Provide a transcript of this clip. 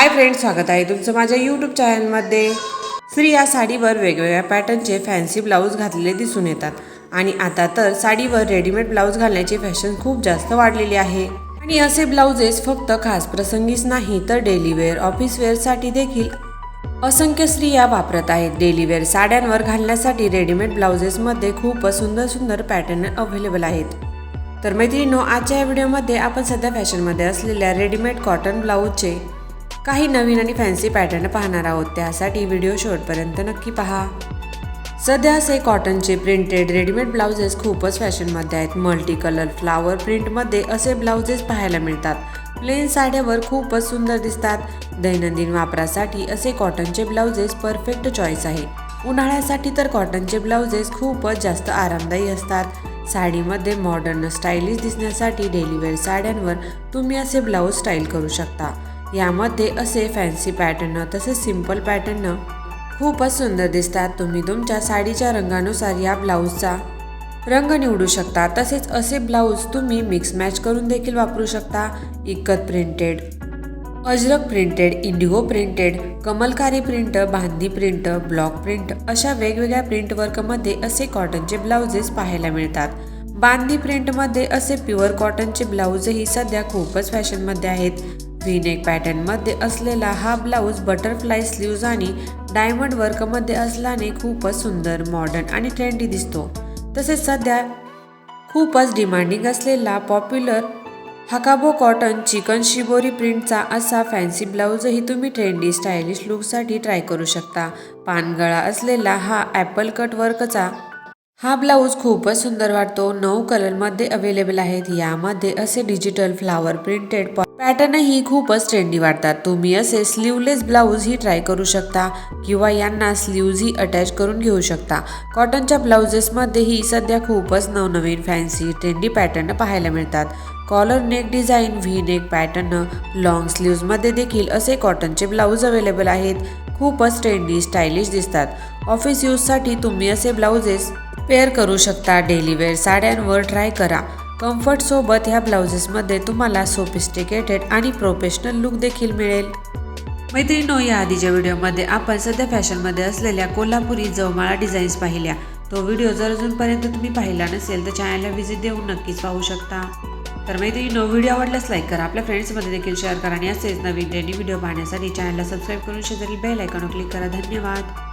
Hi friend स्वागत आहे तुमचं माझ्या यूट्यूब चॅनलमध्ये स्त्री या साडीवर वेगवेगळ्या पॅटर्नचे फॅन्सी ब्लाऊज घातलेले दिसून येतात. आणि आता तर साडीवर रेडीमेड ब्लाऊज घालण्याची फॅशन खूप जास्त वाढलेली आहे. आणि असे ब्लाउजेस फक्त खास प्रसंगीच नाही तर डेली वेअर ऑफिस वेअरसाठी देखील असंख्य स्त्रिया वापरत आहेत. डेली वेअर साड्यांवर घालण्यासाठी रेडीमेड ब्लाउजेसमध्ये खूपच सुंदर सुंदर पॅटर्न अवेलेबल आहेत. तर मैत्रिणीनो आजच्या या व्हिडिओमध्ये आपण सध्या फॅशनमध्ये असलेल्या रेडीमेड कॉटन ब्लाऊजचे काही नवीन आणि फॅन्सी पॅटर्न पाहणार आहोत. त्यासाठी व्हिडिओ शेवटपर्यंत नक्की पहा. सध्या असे कॉटनचे प्रिंटेड रेडीमेड ब्लाउजेस खूपच फॅशनमध्ये आहेत. मल्टी कलर फ्लावर प्रिंटमध्ये असे ब्लाउजेस पाहायला मिळतात. प्लेन साड्यावर खूपच सुंदर दिसतात. दैनंदिन वापरासाठी असे कॉटनचे ब्लाउजेस परफेक्ट चॉईस आहे. उन्हाळ्यासाठी तर कॉटनचे ब्लाउजेस खूपच जास्त आरामदायी असतात. साडीमध्ये मॉडर्न स्टायलिश दिसण्यासाठी डेलीवेअर साड्यांवर तुम्ही असे ब्लाऊज स्टाईल करू शकता. यामध्ये असे फॅन्सी पॅटर्न तसेच सिंपल पॅटर्न खूपच सुंदर दिसतात. तुम्ही तुमच्या साडीच्या रंगानुसार या ब्लाऊजचा रंग निवडू शकता. तसेच असे ब्लाऊज तुम्ही मिक्स मॅच करून देखील वापरू शकता. Ikat printed Ajrak printed indigo printed Kalamkari print बांदी प्रिंट ब्लॉक प्रिंट अशा वेगवेगळ्या प्रिंट वर्कमध्ये असे कॉटनचे ब्लाउजेस पाहायला मिळतात. बांधी प्रिंटमध्ये असे प्युअर कॉटनचे ब्लाऊजही सध्या खूपच फॅशनमध्ये आहेत. व्हीनेक पॅटर्नमध्ये असलेला हा ब्लाऊज बटरफ्लाय स्लीव्ज आणि डायमंड वर्कमध्ये असल्याने खूपच सुंदर मॉडर्न आणि ट्रेंडी दिसतो. तसेच सध्या खूपच डिमांडिंग असलेला popular Hakoba cotton chikan shibori प्रिंटचा असा फॅन्सी ब्लाऊजही तुम्ही ट्रेंडी स्टायलिश लुकसाठी ट्राय करू शकता. पानगळा असलेला हा ॲपल कट वर्कचा हा ब्लाऊज खूपच सुंदर वाटतो. नऊ कलरमध्ये अवेलेबल आहेत. यामध्ये असे डिजिटल फ्लावर प्रिंटेड पॅटर्नही खूपच ट्रेंडी वाटतात. तुम्ही असे स्लीवलेस ब्लाऊजही ट्राय करू शकता किंवा यांना स्लीव्जही अटॅच करून घेऊ शकता. कॉटनच्या ब्लाउजेसमध्येही सध्या खूपच नवनवीन फॅन्सी ट्रेंडी पॅटर्न पाहायला मिळतात. Collar neck design V neck pattern long स्लीव्जमध्ये देखील असे कॉटनचे ब्लाऊज अवेलेबल आहेत. खूपच ट्रेंडी स्टायलिश दिसतात. ऑफिस यूजसाठी तुम्ही असे ब्लाउजेस पेअर करू शकता. डेली वेअर साड्यांवर ट्राय करा. कम्फर्ट सोबत ह्या ब्लाउजेसमध्ये तुम्हाला सोफिस्टिकेटेड आणि प्रोफेशनल लुक देखील मिळेल. मैत्रिणो या आधीच्या व्हिडिओमध्ये आपण सध्या फॅशनमध्ये असलेल्या कोल्हापुरी जवमाळा डिझाईन्स पाहिल्या. तो व्हिडिओ जर अजूनपर्यंत तुम्ही पाहिला नसेल तर चॅनलला व्हिजिट देऊन नक्कीच पाहू शकता. तर मैत्रिणीनो व्हिडिओ आवडल्यास लाईक करा. आपल्या फ्रेंड्समध्ये देखील शेअर करा आणि असेच नवीन ट्रेंडी व्हिडिओ पाहण्यासाठी चॅनलला सबस्क्राईब करून शेजारी बेल आयकॉनवर क्लिक करा. धन्यवाद!